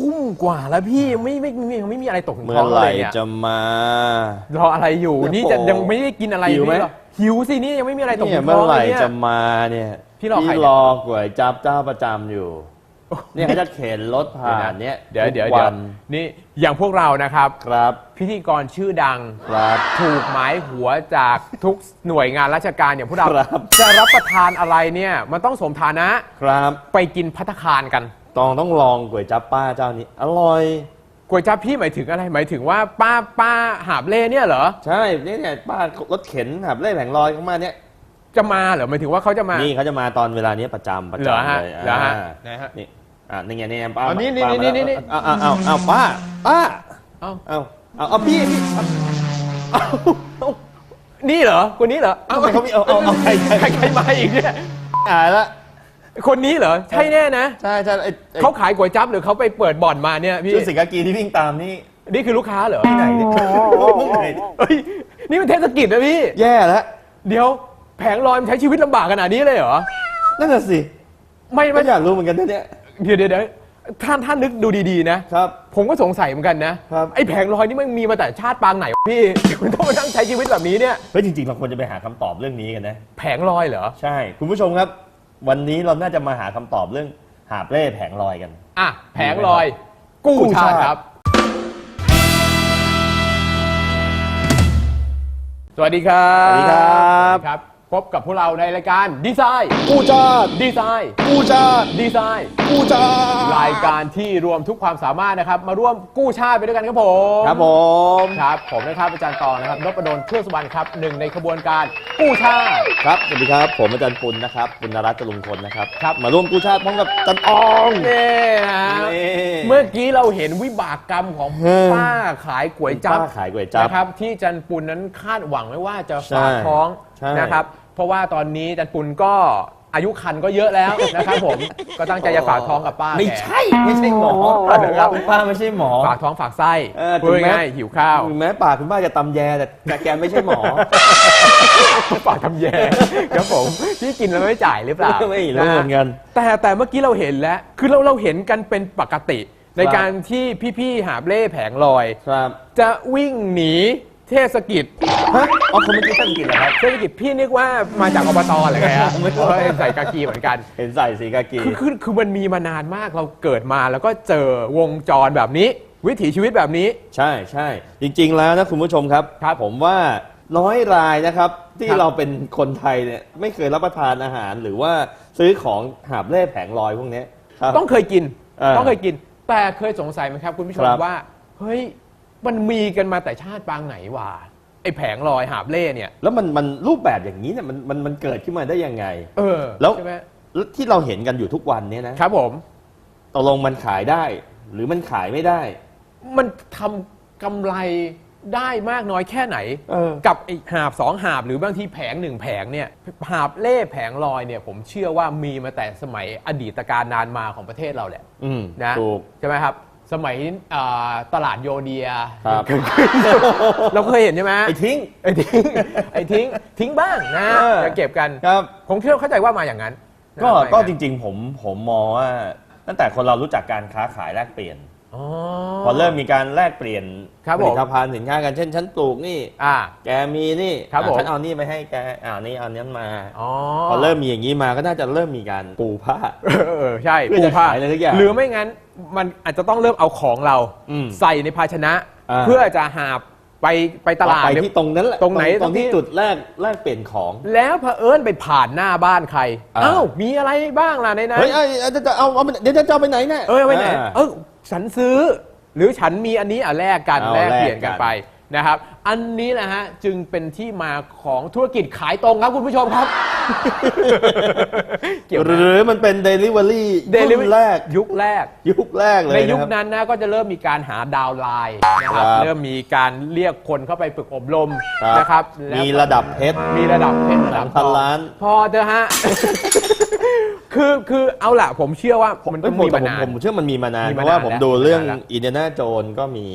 จังเลยทุ่มกว่าแล้วพี่ไม่ไม่ไม่ไม่มีอะไรตกถึงเมื่ท้อองไหเลร่ยเนี่ยจะมารออะไรอยู่เนี่ยนี่จะโอ้ยังไม่ได้กินอะไรหิวไหม นี่รอหิวสินี่ยังไม่มีอะไรตกเนี่ถึยงเมื่ท้อองไหเลร่ยเนี่ย จะมาเนี่ยพี่รอใครเนี่ยรอก๋วยจับเจ้าประจำอยู่ เนี่ยเขาจะเข็นรถผ่านเนี่ยเดี๋ยวเดี๋ยวทุกเดี๋ยววันนี่อย่างพวกเรานะครับ ครับพิธีกรชื่อดัง ครับ ถูกหมายหัวจากทุกหน่วยงานราชการอย่างพวกเราครับ จะรับประทานอะไรเนี่ยมันต้องสมฐานะ ครับไปกินพัตตาคารกัน ต้องต้องลองก๋วยจับป้าเจ้านี้ อร่อย ก๋วยจั๊บพี่หมายถึงอะไรหมายถึงว่าป้าป้าหาบเล่เนี่ยเหรอใช่เนี่ยเนี่ยป้ารถเข็นหับเล่แผงลอยเข้ามาเนี่ยจะมาเหรอหมายถึงว่าเขาจะมานี่เขาจะมาตอนเวลานี้ประจำประเหรอจำฮะเลยเหรอฮะอ่านะฮะ นี่อ่านี่ไงนี่ไงป้าอ๋อนี่นี่ป้านี่มานี่นี่เอาเอาเอาเอาป้าป้าเอ้าเอาเอาเอาพี่พี่เอาเอ้านี่เหรอคนนี้เหรอเอาเขาไม่เอาเอาเอาใครใครใครใครมาอีกเนี่ย อ่าละ คนนี้เหรอ ใช่แน่นะ ใช่ใช่ไอ้ไอ้เขาขายก๋วยจั๊บหรือเขาไปเปิดบ่อนมาเนี่ยพี่ ชุดสิงคากีที่วิ่งตามนี่นี่คือลูกค้าเหรอที่ไหนเนี่ยที่ไหนเนี่ยเฮ้ย นี่มันเทศกิจนะพี่ แย่แล้วเดี๋ยวแผงลอยมันใช้ชีวิตลำบากขนาดนี้เลยเหรอ นั่นน่ะสิไม่ก็ไม่อยากรู้เหมือนกันนะเนี่ย เดี๋ยวเดี๋ยวเดี๋ยวท่านท่านนึกดูดีๆนะ ครับ ผมก็สงสัยเหมือนกันนะครับ ไอ้แผงลอยนี่มันมีมาแต่ชาติปางไหนวะพี่มันต้องมานั่งใช้ชีวิตแบบนี้เนี่ย เฮ้ยจริงๆเราควรจะไปหาคำตอบเรื่องนี้กันนะ แผงลอยเหรอ ใช่ คุณผู้ชมครับ วันนี้เราน่าจะมาหาคำตอบเรื่องหาบเล่แผงลอยกัน อะแผงลอยกู้กู้ชาชาติติครับ สวัสดีครับ สวัสดีครับ สวัสดีครับ พบกับพวกเราในรายการดีไซน์กู้ชาติดีไซน์กู้ชาติดีไซน์กู้ชาติรายการที่รวมทุกความสามารถนะครับ มาร่วมกู้ชาติไปด้วยกันครับผมครับผมครับผมนะครับอาจารย์ตองนะครับนพดลเทือกสุวรรณครับหนึ่งในขบวนการกู้ชาติครับสวัสดีครับ ผมอาจารย์ปุณนะครับปุณณรัตน์จรุงคนนะครับครับมาร่วมกู้ชาติพร้อมกับอาจันอองนี่นะนี่เมื่อกี้เราเห็นวิบากกรรมของเฮ้ยป้าขายก๋วยจั๊บป้าขายก๋วยจั๊บนะครับที่จันปุนนั้นคาดหวังไว้ว่าจะใช่ฝากท้องใช่นะครับเพ ราะว่าตอนนี้จันปุนก็อายุคันก็เยอะแล้วนะครับผม ก็ตั้งใจจะฝากท้องกับป้าไม่แก ใช่ไม่ใช่หมอนะครับคุณป้าไม่ใช่หมอ ฝากท้องฝากไส้เออถึพูดงแม้ ง่ายๆหิวข้าว ถึงแม้ปากคุณป้าจะตำแยแต่แต่แกไม่ใช่หมอ ฝากทำแย่ครับผมที่กินแล้วไม่จ่ายหรือเปล่าไม่รู้เหมือนกันแต่แต่เมื่อกี้เราเห็นแล้ว คือเราเราเห็นกันเป็นปกติ ในการที่พี่ๆหาบเล่แผงลอย ครับ จะวิ่งหนี เทศกิจฮะอ๋อเขาไม่คิดท่านกินเหรอครับ เทศกิจพี่นึกว่ามาจากอบตอะไรไงฮะไม่รู้เออใส่กากีเหมือนกัน เห็นใส่สีกากี คือคือคือมันมีมานานมากเราเกิดมาแล้วก็เจอวงจรแบบนี้ วิถีชีวิตแบบนี้ ใช่ใช่จริง ๆ แล้วนะคุณผู้ชมครับครับผมว่าน้อยรายนะครับ ที่ครับ เราเป็นคนไทยเนี่ยไม่เคยรับประทานอาหาร หรือว่าซื้อของหาบเล่แผงลอยพวกเนี้ยครับ ต้องเคยกิน เออต้องเคยกิน แต่เคยสงสัยไหมครับ คุณผู้ชมครับ ว่า เฮ้ย มันมีกันมาแต่ชาติปางไหนวะไอ้แผงลอยหาบเล่เนี่ย แล้วมันมันรูปแบบอย่างนี้เนี่ยมันมันมันเกิดขึ้นมาได้ยังไง เออแล้วใช่ไหมแล้วที่เราเห็นกันอยู่ทุกวันเนี่ยนะครับผมตกลงมันขายได้ หรือมันขายไม่ได้ มันทำกำไรได้มากน้อยแค่ไหน เออ กับไอ้หาบสองหาบหรือบางทีแผงหนึ่งแผงเนี่ยหาบเล่แผงลอยเนี่ยผมเชื่อว่ามีมาแต่สมัยอดีตการนานมาของประเทศเราแหละ อืมนะถูก ใช่ไหมครับ สมัยอ่าตลาดโยเดีย ครับเราเคยเห็นใช่ไหมไอ้ทิ้ง ไอ้ทิ้งไอ้ทิ้งทิ้งบ้างนะเออ จะเก็บกัน ครับ ผมเชื่อเข้าใจว่ามาอย่างนั้นก็นะก็มาจอย่างนั้นริงๆ ผมผมมองว่า ตั้งแต่คนเรารู้จักการค้าขายแลกเปลี่ยน อ๋อ พอเริ่มมีการแลกเปลี่ยนครับผผมลิตภัณฑ์สินค้ากันเช่นฉันปลูกนี่ อ่า แกมีนี่ครับอะผมฉันเอานี่ไปให้แกอ่านี่เอานี้มาอ๋อพอเริ่มมีอย่างนี้มาก็น่าจะเริ่มมีการปูผ้า เออเออใช่เพื่อจะปูผ้าขายอะไรสักอย่างหรือไม่งั้นมันอาจจะต้องเริ่มเอาของเราอืมใส่ในภาชนะ อ่า เพื่อจะหาบ ไปไปตลาดไปเนี่ยที่ตรงนั้นแหละตรงไหนตรงที่ตรงที่จุดแรกแรกเปลี่ยนของ แล้วเผอิญไปผ่านหน้าบ้านใครอ่าเอ้ามีอะไรบ้างล่ะในนั้นเฮ้ยเอ้ยเอ้ยจะจะเอาเอาไปเดี๋ยวจะจะเอาไปไหนเนี่ยเออไปไหนอ่าเออฉันซื้อ หรือฉันมีอันนี้อะแลกกันเอาแลกเปลี่ยนแลกกักันนไป นะครับ อันนี้แหละฮะจึงเป็นที่มาของธุรกิจขายตรงครับคุณผู้ชมครับ เกี่ยวหรือมันเป็น Delivery เดลิรุ่นแรก ยุคแรก ยุคแรกเลยในยุคะรับนั้นนะก็จะเริ่มมีการหาดาวน์ไลน์นะครับครับ เริ่มมีการเรียกคนเข้าไปฝึกอบรมครับ นะครับแล้วมีระดับเพชร มีระดับเพชรระดับพันล้าน พอเถอะฮะ คือคือเอาล่ะผมเชื่อว่ามันต้องผมมีแต่มาผมนานผมเชื่อมันมีมานาน มีเพมาราะว่านาผนมแล้วดูเรื่องมีมานานแล้ว อินเดียนาโจนก็มี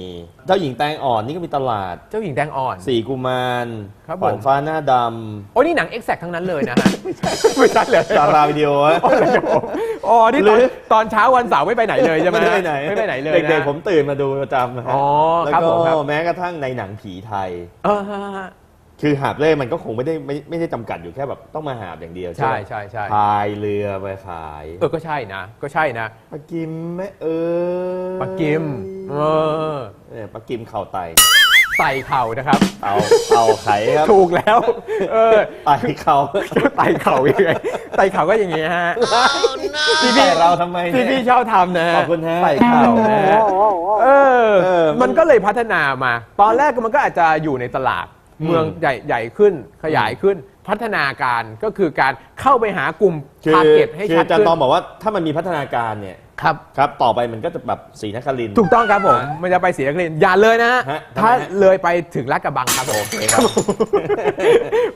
เจ้าหญิงแตงอ่อนนี่ก็มีตลาดเจ้าหญิงแดงอ่อน สี่กุมารครับขวัญผมฟ้าหน้าดโอ้นี่หนังเอ็กแซทั้งนั้นเลยนะฮะ ไม่ใช่ไม่ใช่เลยำดาราวิดีโออะ อ๋อนี่ตอนหรือ ตอนเช้าวันเสาร์ไม่ไปไหนเลยใช่ไหมไม่ได้ไปไหนไม่ไปไหนเลยเด็กนะๆผมตื่นมาดูประจำนะฮะอ๋อแล้วครับก็ผมครับแม้กระทั่งในหนังผีไทย เออฮะฮะ คือหาบเล่มันก็คงไม่ได้ไม่ไม่ได้จำกัดอยู่แค่แบบต้องมาหาบอย่างเดียวใช่ไหมใช่ใช่พายเรือไปขายเออก็ใช่นะ ก็ใช่นะปลากิมแม่เออปลากิมเออเนี่ยปลากิมเข่าไตใส่เข่านะครับ เต่าเต่าไข่ครับถูกแล้ว เออไตเข่าไต่เข่ายังไงไต่เข่าก็อย่างงี้ฮะที่พี่เราทำไมที่เนี่ย พี่ชอบทำนะขอบคุณฮะ ไต่เข่านะฮะ เออ เออมันก็เลยพัฒนามา ตอนแรกมันก็อาจจะอยู่ในตลาดอืม เมืองใหญ่ใหญ่ขึ้นขยายขึ้นพัฒนาการก็คือการเข้าไปหากลุ่มคือทาร์เก็ตให้คือชัดอาจารขึ้ย์นตองบอกว่าถ้ามันมีพัฒนาการเนี่ยครับ ครับต่อไปมันก็จะแบบสีนครินทร์ ถูกต้องครับผมฮะมันจะไปสีนักเรียนอย่าเลยนะฮะฮะถ้าทำไมฮะเลยไปถึงลาดกระบังครับผมครับ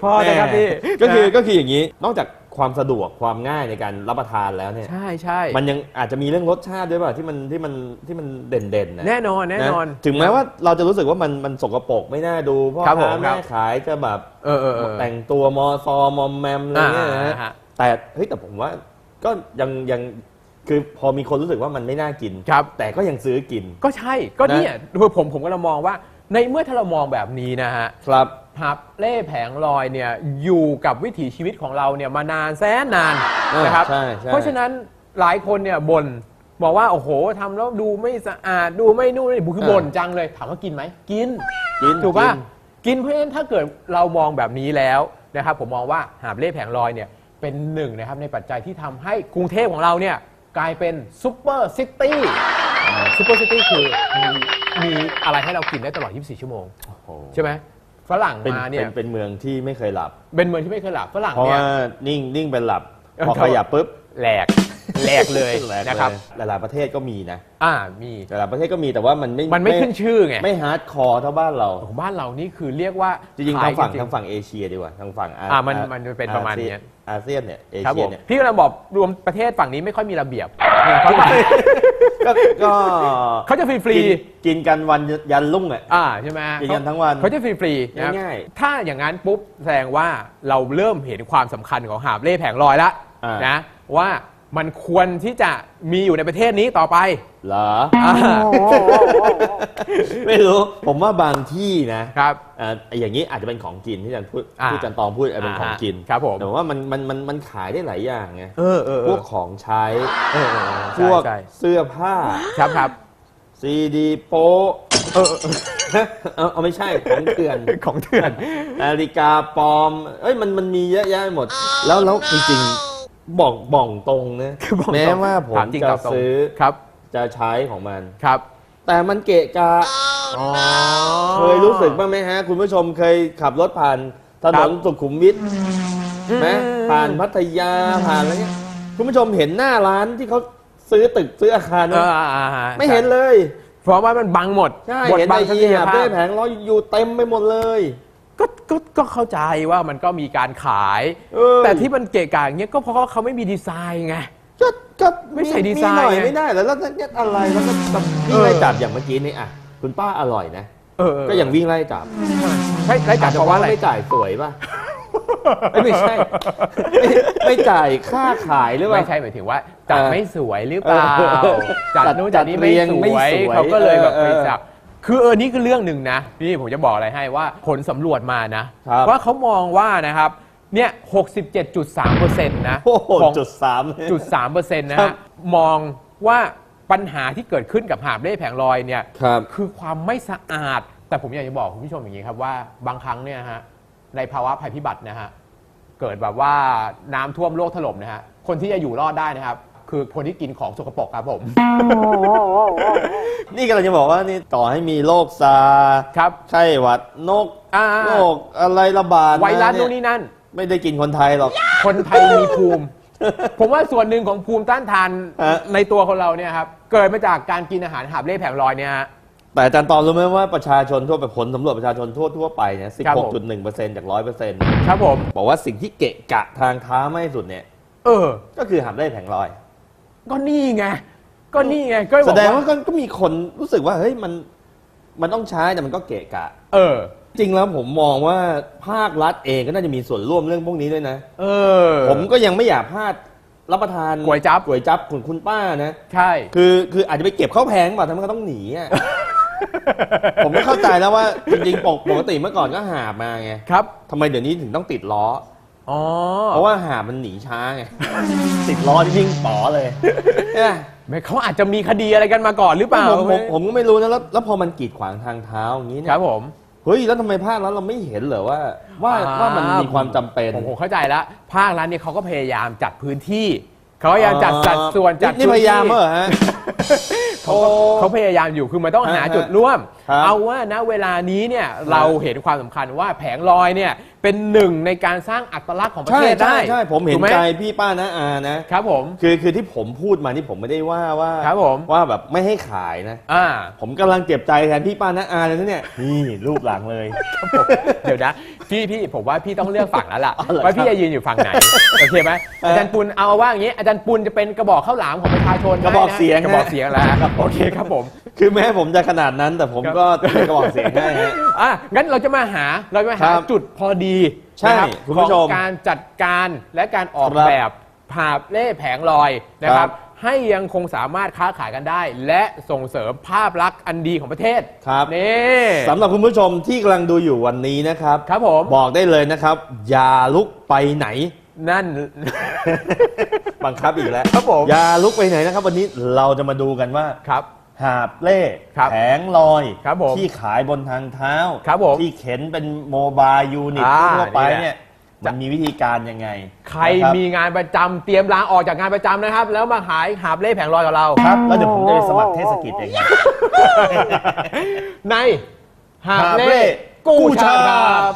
พอนะครับพี่ก็คือนะก็คืออย่างนี้นอกจาก ความสะดวกความง่ายในการรับประทานแล้วเนี่ย ใช่ใช่มันยังอาจจะมีเรื่องรสชาติด้วยป่ะที่มันที่มันที่มันเด่นๆนะแน่นอนแน่นอนะถึงแม้ว่าเราจะรู้สึกว่ามันมันสกปรกไม่น่าดูพ่อครับผมค้าครัแม่บขายจะแบบเออเออเออแต่งตัวมอซอมอมแมมอะไรเงี้ยนะอ่าฮะฮะแต่เฮ้ยแต่ผมว่าก็ยังยังคือพอมีคนรู้สึกว่ามันไม่น่ากินครับแต่ก็ยังซื้อกิน ก็ใช่ก็เนี่ยคือผมผมก็เรามองว่าในเมื่อถ้าเรามองแบบนี้นะฮะครับ หับเล่แผงลอยเนี่ยอยู่กับวิถีชีวิตของเราเนี่ยมานานแสนนานเออนะครับ ใช่ใช่ เพราะฉะนั้นหลายคนเนี่ยบ่นบอกว่า โอ้โหทำแล้วดูไม่สะอาดดูไม่นู่นนี่คือบ่นจังเลย ถามว่ากินไหมกิน กินถูกป่ะน กินเพราะฉะนั้นถ้าเกิดเรามองแบบนี้แล้วนะครับผมมองว่าหาบเล่แผงลอยเนี่ยเป็นหนึ่งนะครับในปัจจัยที่ทำให้กรุงเทพของเราเนี่ยกลายเป็นซูเปอร์ซิตี้ซูเปอร์ซิตี้คือมีมีอะไรให้เรากินได้ตลอด 24 ชั่วโมง โอ้โห ใช่ไหม ฝรั่งเป็นมาเนี่ยเป็นเป็นเมืองที่ไม่เคยหลับ เป็นเมืองที่ไม่เคยหลับฝรั่งเพราะเนี่ย ว่านิ่งนิ่งเป็นหลับเออพอขยับปุ๊บแหลกแหลกเลยแหลกนะครับเลยหลายๆประเทศก็มีนะอ่ามีหลายๆประเทศก็มีแต่ว่ามันไม่มันไม่ขึ้นชื่อไงไม่ฮาร์ดคอร์เท่าบ้านเรา ของบ้านเรานี่คือเรียกว่าจริงๆทางฝั่งขยทางฝั่งเอเชียดีกว่าทางฝั่งอ่ามันมันจะเป็นประมาณเนี้ย อาเซียนเนี่ยเอครับเชีผยมเนี่ยพี่กำลังบอกรวมประเทศฝั่งนี้ไม่ค่อยมีระเบียบ เขาไป ก็ก็เขาจะฟรีฟรีกินกินกันวันยันรุ่งอะๆอ่าใช่ไหมกินกันทั้งวันเขาจะฟรีฟรีๆนะง่ายถ้าอย่างนั้นปุ๊บแสดงว่าเราเริ่มเห็นความสำคัญของหาบเล่แผงลอยแล้วอ่านนะว่า มันควรที่จะมีอยู่ในประเทศนี้ต่อไป เหรอ อ่า ไม่รู้ ผมว่าบางที่นะครับอ่าอย่างนี้อาจจะเป็นของกินที่อาจารย์พูดอ่าที่อาจารย์ตองพูดอาจจะเป็นของกินครับผม แต่ว่ามันมันมันมันขายได้หลายอย่างไงเออเออเอพอวกของใช้เออเออพใช่วกใช่เสื้อผ้าครับครับซีดีโป๊ะเออเออเอาเอาไม่ใช่ ของเถื่อน ของเถื่อน นาฬิกาปลอม เอ้ยมันมันมีเยอะแยะไปหมด แล้วแล้วจริงๆ บอกบอกตรงนะคือบอกตรงแม้ว่าผมถามจริงจะตอบตรง ซื้อครับจะใช้ของมัน ครับแต่มันเกะกะอ๋อ เคยรู้สึกบ้างไหมฮะ คุณผู้ชมเคยขับรถผ่านถนครันบสุขุมวิทไหมอืผ่านพัทยาผ่านอะไรเงี้ยคุณผู้ชมเห็นหน้าร้านที่เขาซื้อตึกซื้ออาคารไหมเอออ่าอ่าไม่เห็นเลย เพราะว่ามันบังหมดใช่บทเห็นบัแต่งทัศยีนียหาภาเป้พแผงร้อยอยู่เต็มไปหมดเลย ก็ก็ก็เข้าใจว่ามันก็มีการขาย เออ แต่ที่มันเกะกะอย่างเงี้ยก็เพราะว่าเขาไม่มีดีไซน์ไง ก็ก็ไม่ใส่ดีไซน์มีหน่อยไง ไม่ได้แล้วแล้วเนี่ยอะไรแล้วก็วิ่งไล่จับอย่างเมื่อกี้นี่อะคุณป้าอร่อยนะ เออเออก็ยังวิ่งไล่จับใช่ไล่จับอาจจะเพราะว่าอะไร ไม่จ่ายสวยป่ะเอ้ยไม่ใช่ไม่ไม่จ่ายค่าขายหรือเปไม่ล่า ใช่หมายถึงว่าจัดเออไม่สวยหรือเปล่าเออจัดจัดนู้นจัดนี้จัดไม่เรียงสไม่วยสวยเขาก็เลยแบบเออไปเออจับ คือเออนี่คือเรื่องหนึ่งนะนี่ผมจะบอกอะไรให้ว่าผลสำรวจมานะ ครับ ว่าเขามองว่านะครับเนี่ย67.3%นะโอ้โหของ จุดสามเลย จุดสามเปอร์เซ็นต์นะครัฮะบ มองว่าปัญหาที่เกิดขึ้นกับหาบเล่แผงลอยเนี่ยครับ คือความไม่สะอาด แต่ผมอยากจะบอกคุณผู้ชมอย่างนี้ครับว่าบางครั้งเนี่ยฮะในภาวะภัยพิบัตินะฮะเกิดแบบว่าน้ำท่วมโลกถล่มนะฮะคนที่จะอยู่รอดได้นะครับ คือคนที่กินของสกปรกครับผม นี่กำลังจะบอกว่านี่ต่อให้มีโรคซาครับไข้หวัดนกอ่าโรคอะไรระบาดไวรัสมานู่นเยนี่นั่น ไม่ได้กินคนไทยหรอก คนไทยมีภูมิ ผมว่าส่วนหนึ่งของภูมิต้านทานฮะ ในตัวคนเราเนี่ยครับ เกิดมาจากการกินอาหารหาบเล่แผงลอยเนี่ยฮะ แต่อาจารย์ตอนรู้ไหมว่าประชาชนทั่วไปผลสำรวจประชาชนทั่วทั่วไปเนี่ยครับผม 16.1%จาก 100%ครับผม บอกว่าสิ่งที่เกะกะทางเท้ามากที่สุดเนี่ย เอเออก็คือหาบเล่แผงลอย ก็นี่ไงก็นี่ไงก็แสบอกดงว่าก็ก็มีคนรู้สึกว่าเฮ้ยมันมันต้องใช้แต่มันก็เกะกะ เออ จริงแล้วผมมองว่าภาครัฐเองก็น่าจะมีส่วนร่วมเรื่องพวกนี้ด้วยนะ เออ ผมก็ยังไม่อยากพลาดรับประทานก๋วยจั๊บ ก๋วยจั๊บของคุณป้านะ ใช่ คือคืออาจจะไปเก็บข้าวแพงเปล่าทำไมเขาต้องหนีอะผมไม่เข้าใจแล้วว่าจริงๆปกปกติเมื่อก่อนก็หาบมาไงครับ ทำไมเดี๋ยวนี้ถึงต้องติดล้อ อ๋อเพราะว่าหาบมันหนีช้าไง ติดล้อที่วิ่งป๋อเลยเนี่ยแม่เขาอาจจะมีคดีอะไรกันมาก่อนหรือเปล่าผมผมผมก็ไม่รู้นะแล้วแล้วพอมันกีดขวางทางเท้าอย่างนี้เนี่ครัยบผม เฮ้ยแล้วทำไมภาครัฐเราไม่เห็นเหรอว่า ว่าอ่า ว่ามันมีความจำเป็นผมผมเข้าใจแล้วภาครัฐเนี่ยเขาก็พยายามจัดพื้นที่ เขาพยายามจัดสัดส่วนจัดนี่พยายามพื้นที่เหรอฮะ เขาก็เขาพยายามอยู่คือมันต้องหาฮะจุดร่วม ครับเอาว่าณเวลานี้เนี่ยเราเห็นความสำคัญว่าแผงลอยเนี่ย เป็นหนึ่งในการสร้างอัตลักษณ์ของประใช่เทศใช่ได้ใช่ผมเห็นถูกไใจพี่ป้านะอานะ ครับผม คือคือที่ผมพูดมานี่ผมไม่ได้ว่าว่าครับผม ว่าแบบไม่ให้ขายนะ อ่า ผมกำลังเจ็บใจแทนพี่ป้านะอาเลยนะเนี่ยนี่รูปหลังเลย เดี๋ยวนะพี่พี่ผมว่าพี่ต้องเลือกฝั่งแล้วล่ะอ๋อเหรอว่าพี่ครับจะยืนอยู่ฝั่งไหนโอเคไหมเออออาจารย์ปุณเอาว่าอย่างนี้อาจารย์ปุณจะเป็นกระบอกข้าวหลามของประชาชนกระบอกให้นเสียงกระบอกฮะเสียงแล้วฮะครับผม โอเคครับผม คือแม้ผมจะขนาดนั้น แต่ผมครับก็เป็นกระบอกเสียงได้ฮะ อะงั้นเราจะมาหาเราจะมาหาครับจุดพอดีใช่นะครับคุณขผู้องชมการจัดการและการออกครับแบบผาบเล่แผงลอยนะคครัรับ บ ให้ยังคงสามารถค้าขายกันได้ และส่งเสริมภาพลักษณ์อันดีของประเทศครับนี่สำหรับคุณผู้ชมที่กำลังดูอยู่วันนี้นะครับ ครับผมบอกได้เลยนะครับ อย่าลุกไปไหน นั่น บังคับอีกแล้วครับผม อย่าลุกไปไหนนะครับ วันนี้เราจะมาดูกันว่า ครับ หาบเล่ครับแผงลอย ครับผมที่ขายบนทางเท้า ครับผมที่เข็นเป็นโมบายยูนิตอ่าทั่วไปนี่แหละ เนี่ยมันมีวิธีการยังไงใครนะบ มีงานประจำเตรียมลาออกจากงานประจำนะครับ แล้วมาขายหาบเล่แผงลอยกับเรา ครับ แล้วเดี๋ยวผมจะไปสมัครเทศกิจเองครับ ในหาบหาบเล่เล่กู้ชาติคกู้ชาติรับ